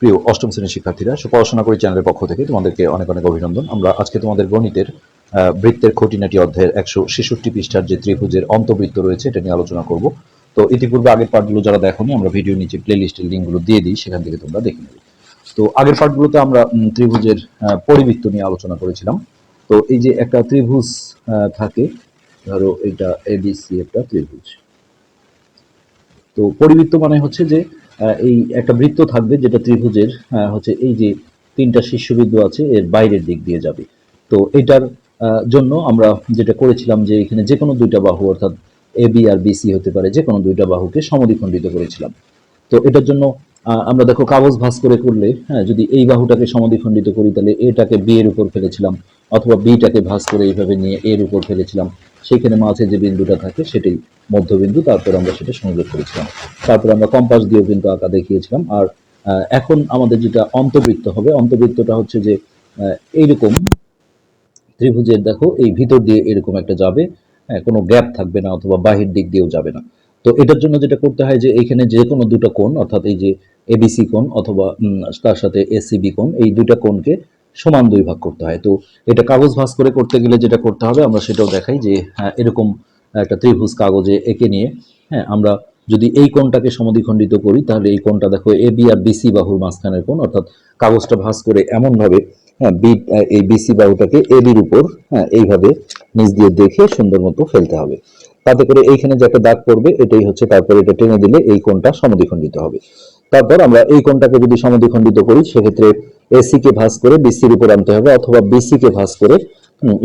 প্রিয় অষ্টম শ্রেণির শিক্ষার্থীরা পড়াশোনা করি চ্যানেলের পক্ষ থেকে তোমাদেরকে অনেক অনেক অভিনন্দন। আমরা আজকে তোমাদের গণিতের বৃত্তের খুঁটিনাটি অধ্যায়ের একশো ছেষট্টি পৃষ্ঠার যে ত্রিভুজের অন্তবৃত্ত রয়েছে, এটা নিয়ে আলোচনা করব। তো ইতিপূর্বে আগের পার্টগুলো যারা দেখোনি, আমরা ভিডিও নিচে প্লে লিস্টের লিঙ্কগুলো দিয়ে দিই, সেখান থেকে তোমরা দেখে নেবে। তো আগের পার্টগুলোতে আমরা ত্রিভুজের পরিবৃত্ত নিয়ে আলোচনা করেছিলাম। তো এই যে একটা ত্রিভুজ থাকে, ধরো এটা এবিসি একটা ত্রিভুজ। তো পরিবৃত্ত মানে হচ্ছে যে এই একটা বৃত্ত থাকবে যেটা ত্রিভুজের হচ্ছে এই যে তিনটা শীর্ষবিন্দু আছে, এর বাইরের দিক দিয়ে যাবে। তো এটার জন্য আমরা যেটা করেছিলাম যে এখানে যে কোনো দুইটা বাহু, অর্থাৎ এ বি আর বিসি হতে পারে যে কোনো দুইটা বাহুকে সমদ্বিখণ্ডিত করেছিলাম। তো এটার জন্য আমরা দেখো কাগজ ভাঁজ করে করলে হ্যাঁ যদি এই বাহুটাকে সমদ্বিখণ্ডিত করি, তাহলে এটাকে বি এর উপর ফেলেছিলাম, অথবা বিটাকে ভাঁজ করে এইভাবে নিয়ে এর উপর ফেলেছিলাম। সেখানে মাঝে যে বিন্দুটা থাকে সেটাই মধ্যবিন্দু, তারপর আমরা সেটা সংযোগ করেছিলাম। তারপর আমরা কম্পাস দিয়েও কিন্তু আঁকা দেখিয়েছিলাম। আর এখন আমাদের যেটা অন্তবৃত্ত হবে, অন্তবৃত্তটা হচ্ছে যে এইরকম ত্রিভুজের দেখো, এই ভিতর দিয়ে এরকম একটা যাবে হ্যাঁ কোনো গ্যাপ থাকবে না অথবা বাহির দিক দিয়েও যাবে না। তো এটার জন্য যেটা করতে হয় যে এখানে যে কোনো দুটো কোণ, অর্থাৎ এই যে এবিসি কোণ অথবা তার সাথে এসিবি কোণ, এই দুটা কোণকে সমান দুই ভাগ করতে হয়। তো এটা কাগজ ভাঁজ করে করতে গেলে যেটা করতে হবে আমরা সেটাও দেখাই যে হ্যাঁ, এরকম একটা ত্রিভুজ কাগজে এঁকে নিয়ে হ্যাঁ আমরা যদি এই কোণটাকে সমদ্বিখণ্ডিত করি তাহলে এই কোণটা দেখো এ বি আর বিসি বাহুর মাঝখানের কোণ অর্থাৎ কাগজটা ভাঁজ করে এমনভাবে হ্যাঁ বি এই বিসি বাহুটাকে এ বির উপর হ্যাঁ এইভাবে নিচ দিয়ে দেখে সুন্দর মতো ফেলতে হবে। তাতে করে এইখানে যে একটা দাগ পড়বে এটাই হচ্ছে তারপর এটা টেনে দিলে এই কোণটা সমদ্বিখণ্ডিত হবে। তারপর আমরা এই কোণটাকে যদি সমদ্বিখণ্ডিত করি সেক্ষেত্রে এসি কে ভাঁজ করে বিসির উপর আনতে হবে অথবা বিসি কে ভাঁজ করে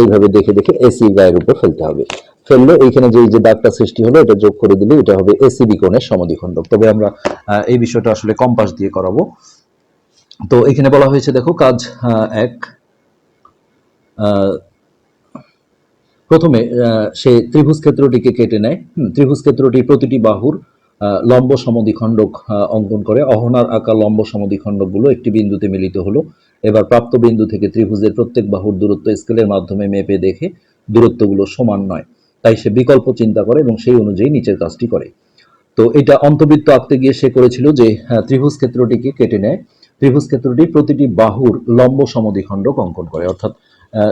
এইভাবে দেখে দেখে এসি গায়ের উপর ফেলতে হবে। ফেললে এইখানে যে যে দাগটা সৃষ্টি হলো, এটা যোগ করে দিলে এটা হবে এসিবি কোণের সমদ্বিখণ্ডক তবে আমরা এই বিষয়টা আসলে কম্পাস দিয়ে করাবো। তো এখানে বলা হয়েছে, দেখো, কাজ এক প্রথমে সে ত্রিভুজ ক্ষেত্রটিকে কেটে নেয়। ত্রিভুজ ক্ষেত্রটি প্রতিটি বাহুর লম্ব সমদ্বিখণ্ডক অঙ্কন করে অহনার আঁকা লম্ব সমদ্বিখণ্ডকগুলো একটি বিন্দুতে মিলিত হলো। এবার প্রাপ্ত বিন্দু থেকে ত্রিভুজের প্রত্যেক বাহুর দূরত্ব স্কেলের মাধ্যমে মেপে দেখে দূরত্বগুলো সমান নয়। তাই সে বিকল্প চিন্তা করে এবং সেই অনুযায়ী নিচের কাজটি করে। তো এটা অন্তবৃত্ত আঁকতে গিয়ে সে করেছিল যে হ্যাঁ, ত্রিভুজ ক্ষেত্রটিকে কেটে নেয়। ত্রিভুজ ক্ষেত্রটি প্রতিটি বাহুর লম্ব সমদ্বিখণ্ডক অঙ্কন করে। অর্থাৎ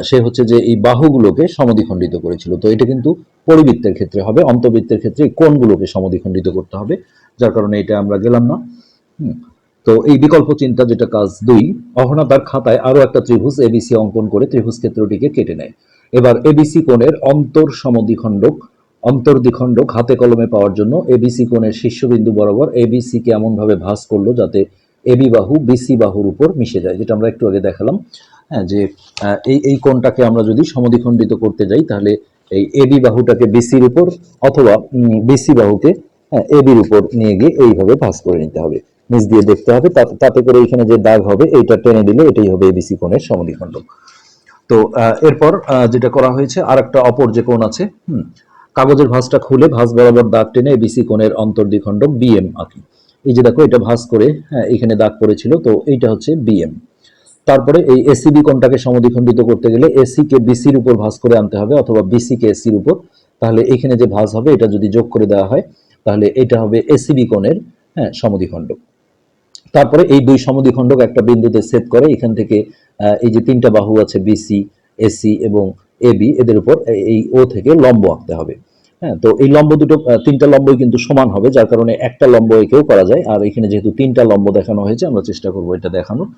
সে হচ্ছে যে এই বাহুগুলোকে সমদ্বিখণ্ডিত করেছিল। তো এটা কিন্তু পরিবৃত্তের ক্ষেত্রে হবে, অন্তবৃত্তের ক্ষেত্রে এই কোণগুলোকে সমদ্বিখণ্ডিত করতে হবে, যার কারণে এটা আমরা গেলাম না। তো এই বিকল্প চিন্তা যেটা কাজ দুই, অহনা তার খাতায় আরও একটা ত্রিভুজ এবিসি অঙ্কন করে ত্রিভুজ ক্ষেত্রটিকে কেটে নেয়। এবার এবিসি কোণের অন্তর সমদ্বিখণ্ডক, অন্তর্দ্বিখণ্ডক হাতে কলমে পাওয়ার জন্য এবিসি কোণের শীর্ষবিন্দু বরাবর এবিসি কে এমন ভাবে ভাঁজ করল যাতে এবি বাহু বিসি বাহুর উপর মিশে যায় যেটা আমরা একটু আগে দেখালাম হ্যাঁ যে এই এই কোণটাকে আমরা যদি সমদ্বিখণ্ডিত করতে যাই তাহলে এই এবি বাহুটাকে বিসির উপর অথবা বিসি বাহুকে হ্যাঁ এবির উপর নিয়ে গিয়ে এইভাবে ভাঁজ করে নিতে হবে। নিচ দিয়ে দেখতে হবে তাতে করে এখানে যে দাগ হবে এইটা টেনে দিলে এটাই হবে এবিসি কোণের সমদ্বিখণ্ডক তো এরপর যেটা করা হয়েছে আর একটা অপর যে কোণ আছে হুম, কাগজের ভাঁজটা খুলে ভাঁজ বরাবর দাগ টেনে এবিসি কোণের অন্তর্দ্বিখণ্ডক বিএম আঁকি। এই যে দেখো এটা ভাঁজ করে হ্যাঁ, এখানে দাগ পড়েছিল তো এইটা হচ্ছে বিএম তারপরে এই এসিবি কোণটাকে সমদ্বিখণ্ডিত করতে গেলে এসি কে বিসির উপর ভাঁজ করে আনতে হবে অথবা বিসি কে এসির উপর। তাহলে এখানে যে ভাঁজ হবে এটা যদি যোগ করে দেওয়া হয় তাহলে এটা হবে এসিবি কোণের হ্যাঁ সমদ্বিখণ্ডক। তারপরে এই দুই সমদ্বিখণ্ডক একটা বিন্দুতে সেট করে এখান থেকে এই যে তিনটা বাহু আছে বিসি এসি এবং এবি এদের উপর এই ও থেকে লম্ব আঁকতে হবে। হ্যাঁ তো এই লম্ব দুটো তিনটা লম্বই কিন্তু সমান হবে, যার কারণে একটা লম্ব একেও করা যায়। আর এখানে যেহেতু তিনটা লম্ব দেখানো হয়েছে, আমরা চেষ্টা করব এটা দেখানোর।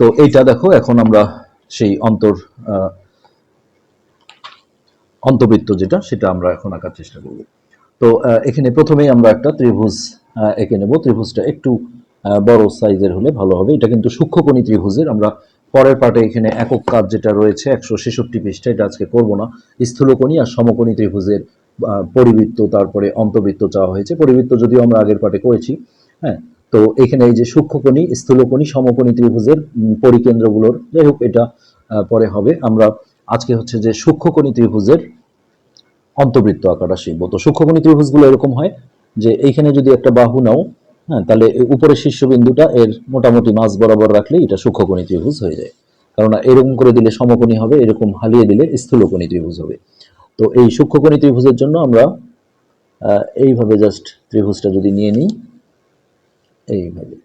তো এইটা দেখো, এখন আমরা সেই অন্তর অন্তবৃত্ত যেটা, সেটা আমরা এখন আঁকার চেষ্টা করব। তো এখানে প্রথমেই আমরা একটা ত্রিভুজ এঁকে নেব। ত্রিভুজটা একটু বড় সাইজের হলে ভালো হবে। এটা কিন্তু সূক্ষ্মকণি ত্রিভুজের। আমরা পরের পাটে এখানে একক কাজ যেটা রয়েছে, একশো ছেষট্টি পৃষ্ঠা, এটা আজকে করব না। স্থূলকণি আর সমকোণী ত্রিভুজের পরিবৃত্ত, তারপরে অন্তবৃত্ত চাওয়া হয়েছে। পরিবৃত্ত যদিও আমরা আগের পাটে করেছি হ্যাঁ? তো এখানে এই যে সূক্ষ্মকণি, স্থূলকণি, সমকোণী ত্রিভুজের পরিকেন্দ্রগুলোর, যাই হোক, এটা পরে হবে। আমরা আজকে হচ্ছে যে সূক্ষ্মকণি ত্রিভুজের অন্তবৃত্ত আঁকাটা শিখব। তো সূক্ষ্মকণি ত্রিভুজগুলো এরকম হয় যে এইখানে যদি একটা বাহু নাও হ্যাঁ তাহলে উপরের শীর্ষবিন্দুটা এর মোটামুটি মাঝ বরাবর রাখলে এটা সূক্ষ্মকণি ত্রিভুজ হয়ে যায়। কারণ এরকম করে দিলে সমকোণী হবে, এরকম হালিয়ে দিলে স্থূলকণি ত্রিভুজ হবে। তো এই সূক্ষ্মকণি ত্রিভুজের জন্য আমরা এইভাবে জাস্ট ত্রিভুজটা যদি নিয়ে নিই, এইভাবে।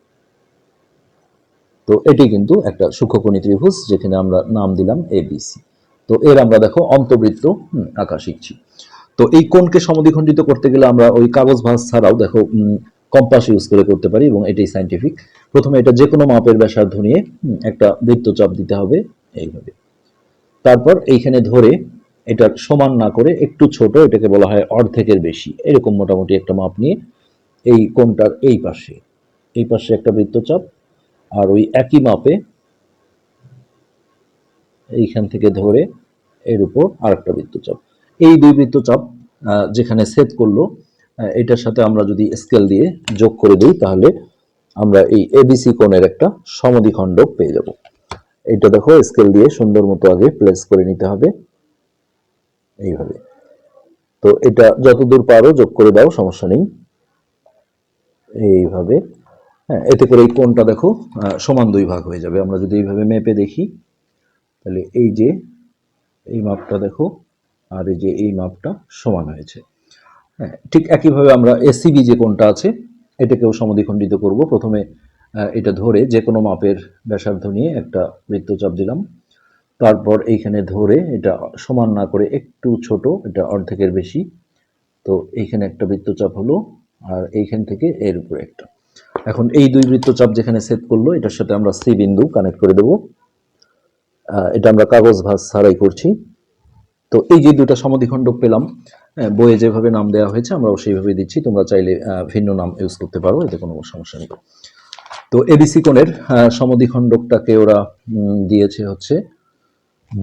তো এটি কিন্তু একটা সূক্ষ্মকোণী ত্রিভুজ যেখানে আমরা নাম দিলাম এবিসি তো এর আমরা দেখো অন্তবৃত্ত আঁকা শিখছি। তো এই কোণকে সমদ্বিখণ্ডিত করতে গেলে আমরা ওই কাগজ ভাঁজ ছাড়াও দেখো কম্পাস ইউজ করে করতে পারি এবং এটাই সাইন্টিফিক প্রথমে এটা যে কোনো মাপের ব্যাসার্ধ নিয়ে একটা বৃত্তচাপ দিতে হবে, এইভাবে। তারপর এইখানে ধরে এটার সমান না করে একটু ছোট, এটাকে বলা হয় অর্ধেকের বেশি। এরকম মোটামুটি একটা মাপ নিয়ে এই কোণটার এই পাশে এই পাশে একটা বৃত্তচাপ আর ওই একই মাপে এইখান থেকে ধরে এর উপর আরেকটা বৃত্তচাপ। এই দুই বৃত্তচাপ যেখানে ছেদ করল এটার সাথে আমরা যদি স্কেল দিয়ে যোগ করে দিই, তাহলে আমরা এই এবিসি কোণের একটা সমদ্বিখণ্ডক পেয়ে যাব। এটা দেখো স্কেল দিয়ে সুন্দর মতো আগে প্লেস করে নিতে হবে। এইভাবে। তো এটা যতদূর পারো যোগ করে দাও, সমস্যা নেই। এইভাবে। হ্যাঁ এতে করে এই কোণটা দেখো সমান দুই ভাগ হয়ে যাবে। আমরা যদি এইভাবে মেপে দেখি, তাহলে এই যে এই মাপটা দেখো, আর এই যে এই মাপটা সমান হয়েছে। হ্যাঁ ঠিক একইভাবে আমরা এসিবি যে কোণটা আছে, এটাকেও সমদ্বিখণ্ডিত করব। প্রথমে এটা ধরে যে কোনো মাপের ব্যাসার্ধ নিয়ে একটা বৃত্তচাপ দিলাম। তারপর এইখানে ধরে এটা সমান না করে একটু ছোট, এটা অর্ধেকের বেশি। তো এইখানে একটা বৃত্তচাপ হলো আর এইখান থেকে এর উপরে একটা। এখন এই দুই বৃত্তচাপ যেখানে সেট করল, এটার সাথে আমরা সি বিন্দু কানেক্ট করে দেব। এটা আমরা কাগজ ভাঁজ ছাড়াই করছি। তো এই যে দুটা সমদ্বিখণ্ডক পেলাম বইয়ে যেভাবে নাম দেওয়া হয়েছে আমরাও সেইভাবে দিচ্ছি। তোমরা চাইলে ভিন্ন নাম ইউজ করতে পারো, এতে কোনো সমস্যা নেই। তো এবিসি কোণের সমদ্বিখণ্ডকটাকে ওরা দিয়েছে হচ্ছে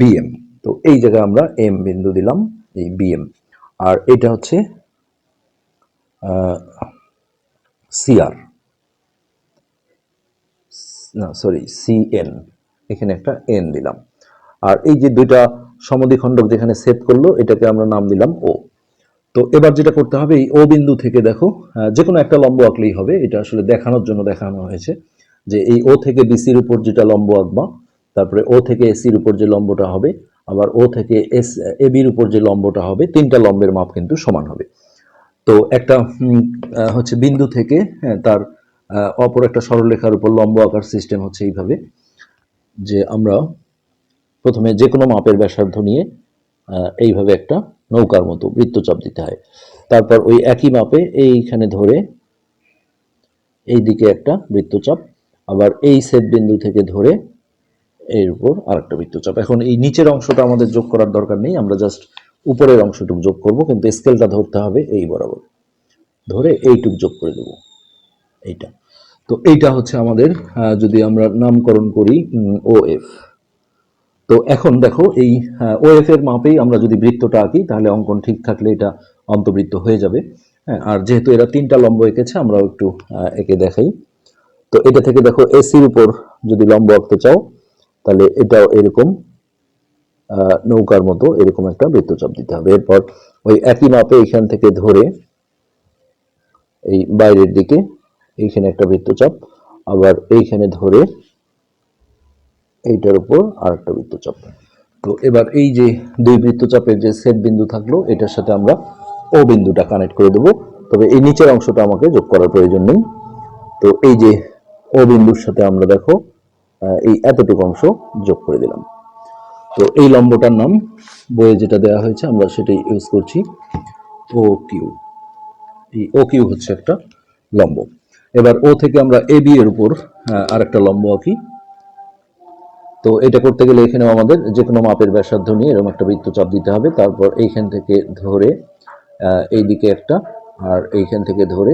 বিএম তো এই জায়গায় আমরা এম বিন্দু দিলাম, এই বিএম আর এটা হচ্ছে সিআর না সরি সিএন এখানে একটা এন দিলাম। আর এই যে দুইটা সমদ্বিখণ্ডক যেখানে সেট করল, এটাকে আমরা নাম দিলাম ও তো এবার যেটা করতে হবে, এই ও বিন্দু থেকে দেখো যে কোনো একটা লম্ব আঁকলেই হবে। এটা আসলে দেখানোর জন্য দেখানো হয়েছে যে এই ও থেকে বিসির উপর যেটা লম্ব আঁকবা তারপরে ও থেকে এসির উপর যে লম্বটা হবে আবার ও থেকে এস এবির উপর যে লম্বটা হবে তিনটা লম্বের মাপ কিন্তু সমান হবে। তো একটা হচ্ছে বিন্দু থেকে হ্যাঁ, তার অপর একটা সরলরেখার উপর লম্ব আঁকার সিস্টেম হচ্ছে এইভাবে যে আমরা প্রথমে যে কোনো মাপের ব্যাসার্ধ নিয়ে এইভাবে একটা নৌকার মতো বৃত্তচাপ দিতে হয়। তারপর ওই একই মাপে এইখানে ধরে এই দিকে একটা বৃত্তচাপ আবার এই সেট বিন্দু থেকে ধরে এর উপর আরেকটা বৃত্তচাপ। এখন এই নিচের অংশটা আমাদের যোগ করার দরকার নেই, আমরা জাস্ট উপরের অংশটুকু যোগ করব, কিন্তু স্কেলটা ধরতে হবে এই বরাবর। ধরে এইটুক যোগ করে দেব, এইটা। তো এইটা হচ্ছে আমাদের যদি আমরা নামকরণ করি ও এফ তো এখন দেখো এই ও এফ এর মাপেই আমরা যদি বৃত্তটা আঁকি, তাহলে অঙ্কন ঠিক থাকলে এটা অন্তবৃত্ত হয়ে যাবে। হ্যাঁ আর যেহেতু এরা তিনটা লম্ব এঁকেছে, আমরাও একটু এঁকে দেখাই। তো এটা থেকে দেখো এসির উপর যদি লম্ব আঁকতে চাও তাহলে এটাও এরকম নৌকার মতো এরকম একটা বৃত্তচাপ দিতে হবে। এরপর ওই একই মাপে এখান থেকে ধরে এই বাইরের দিকে এইখানে একটা বৃত্তচাপ, আবার এইখানে ধরে এইটার উপর আর একটা বৃত্তচাপ। তো এবার এই যে দুই বৃত্তচাপের যে সেট বিন্দু থাকল, এটার সাথে আমরা ও বিন্দুটা কানেক্ট করে দেবো। তবে এই নিচের অংশটা আমাকে যোগ করার প্রয়োজন নেই। তো এই যে ও বিন্দুর সাথে আমরা দেখো এই এতটুকু অংশ যোগ করে দিলাম। তো এই লম্বটার নাম বইয়ে যেটা দেওয়া হয়েছে আমরা সেটাই ইউজ করছি ও কিউ এই ও কিউ হচ্ছে একটা লম্ব। এবার ও থেকে আমরা এ বি এর উপর আহ, আরেকটা লম্ব আঁকি। তো এটা করতে গেলে এখানেও আমাদের যে কোনো মাপের ব্যাসার্ধ নিয়ে এরকম একটা বৃত্তচাপ দিতে হবে। তারপর এইখান থেকে ধরে আহ, এইদিকে একটা আর এইখান থেকে ধরে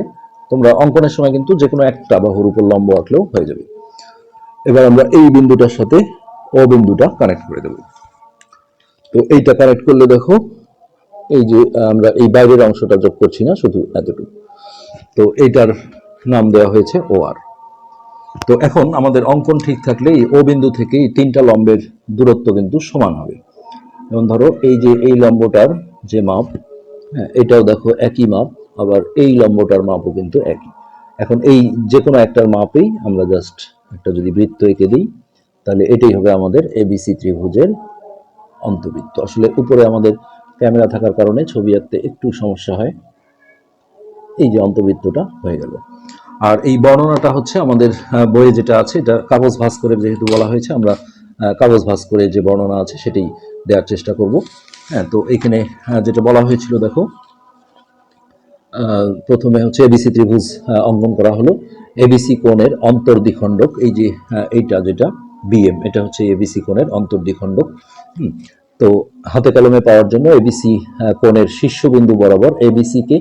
তোমরা অঙ্কনের সময় কিন্তু যে কোনো একটা বাহুর উপর লম্ব আঁকলেও হয়ে যাবে। এবার আমরা এই বিন্দুটার সাথে ও বিন্দুটা কানেক্ট করে দেব। তো এইটা কানেক্ট করলে দেখো, এই যে আমরা এই বাইরের অংশটা যোগ করছি না, শুধু এতটুকু। তো এইটার নাম দেওয়া হয়েছে ও আর তো এখন আমাদের অঙ্কন ঠিক থাকলে এই ও বিন্দু থেকে এই তিনটা লম্বের দূরত্ব কিন্তু সমান হবে। যেমন ধরো, এই যে এই লম্বটার যে মাপ হ্যাঁ এটাও দেখো একই মাপ, আবার এই লম্বটার মাপও কিন্তু একই। এখন এই যে কোনো একটার মাপেই আমরা জাস্ট একটা যদি বৃত্ত এঁকে দিই, তাহলে এটাই হবে আমাদের এবিসি ত্রিভুজের অন্তবৃত্ত। আসলে উপরে আমাদের ক্যামেরা থাকার কারণে ছবি আঁকতে একটু সমস্যা হয়। এই যে অন্তবৃত্তটা হয়ে গেল। আর এই বর্ণনাটা হচ্ছে আমাদের বইয়ে যেটা আছে, এটা কাগজ ভাঁজ করে যেহেতু বলা হয়েছে, আমরা কাগজ ভাঁজ করে যে বর্ণনা আছে সেটাই দেওয়ার চেষ্টা করব। হ্যাঁ তো এখানে যেটা বলা হয়েছিল, দেখো প্রথমে হচ্ছে এবিসি ত্রিভুজ অঙ্কন করা হলো। এবিসি কোণের অন্তর্দ্বিখণ্ডক, এই যে এইটা যেটা বিএম এটা হচ্ছে এবিসি কোণের অন্তর্দ্বিখণ্ডক তো হাতে কলমে পাওয়ার জন্য এবিসি কোণের শীর্ষবিন্দু বরাবর এবিসি কে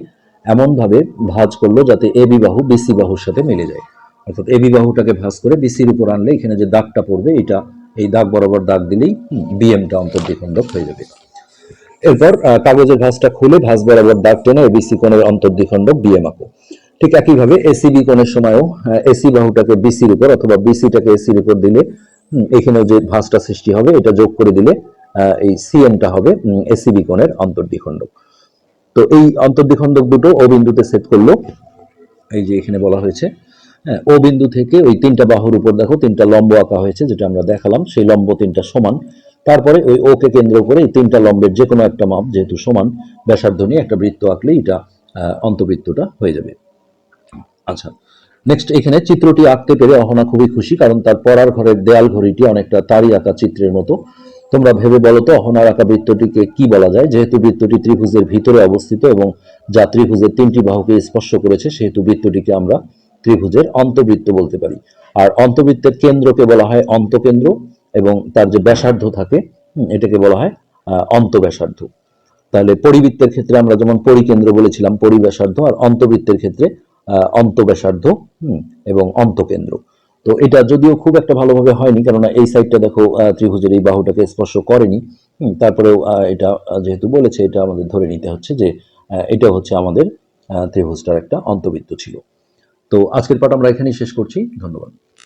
এমনভাবে ভাঁজ করল যাতে এবি বাহু বিসি বাহুর সাথে মিলে যায়। অর্থাৎ এবি বাহুটাকে ভাঁজ করে বিসির উপর আনলে এখানে যে দাগটা পড়বে, এটা, এই দাগ বরাবর দাগ দিলেই বিএমটা অন্তর্দ্বিখণ্ডক হয়ে যাবে। এরপর কাগজের ভাঁজটা খুলে ভাঁজ বরাবর দাগ টেনে এবিসি কোণের অন্তর্দ্বিখণ্ডক বিএম আঁকো। ঠিক একইভাবে এসিবি কোণের সময়ও এসি বাহুটাকে বিসির উপর অথবা বিসিটাকে এসির উপর দিলে এখানেও যে ভাঁজটা সৃষ্টি হবে, এটা যোগ করে দিলে এই সিএমটা হবে এসিবি কোণের অন্তর্দ্বিখণ্ডক। তো এই অন্তর্দ্বিখণ্ডক দুটো ও বিন্দুতে সেট করল, এই যে এখানে বলা হয়েছে। হ্যাঁ ও বিন্দু থেকে ওই তিনটা বাহুর উপর দেখো, তিনটা লম্ব আঁকা হয়েছে, যেটা আমরা দেখালাম, সেই লম্ব তিনটা সমান। তারপরে ওই ওকে কেন্দ্র করে এই তিনটা লম্বের যে কোনো একটা মাপ যেহেতু সমান, ব্যাসার্ধ নিয়ে একটা বৃত্ত আঁকলে এটা অন্তবৃত্তটা হয়ে যাবে। আচ্ছা নেক্সট এখানে চিত্রটি আঁকতে পেরে অহনা খুবই খুশি, কারণ তার পড়ার ঘরের দেয়াল ঘড়িটি অনেকটা তারই আঁকা চিত্রের মতো। তোমরা ভেবে বলো তো অহনার আঁকা বৃত্তটিকে কি বলা যায়? যেহেতু বৃত্তটি ত্রিভুজের ভিতরে অবস্থিত এবং যা ত্রিভুজের তিনটি বাহুকে স্পর্শ করেছে, সেহেতু বৃত্তটিকে আমরা ত্রিভুজের অন্তবৃত্ত বলতে পারি। আর অন্তবৃত্তের কেন্দ্রকে বলা হয় অন্তকেন্দ্র এবং তার যে ব্যাসার্ধ থাকে এটাকে বলা হয় অন্তব্যাসার্ধ। তাহলে পরিবৃত্তের ক্ষেত্রে আমরা যেমন পরিকেন্দ্র বলেছিলাম, পরিব্যাসার্ধ, আর অন্তবৃত্তের ক্ষেত্রে অন্তব্যাসার্ধ এবং অন্তকেন্দ্র। তো এটা যদিও খুব একটা ভালোভাবে হয়নি, কেননা এই সাইডটা দেখো ত্রিভুজের এই বাহুটাকে স্পর্শ করেনি। তারপরেও এটা যেহেতু বলেছে, এটা আমাদের ধরে নিতে হচ্ছে যে এটা হচ্ছে আমাদের ত্রিভুজটার একটা অন্তবৃত্ত ছিল। তো আজকের পাঠ আমরা এখানেই শেষ করছি। ধন্যবাদ।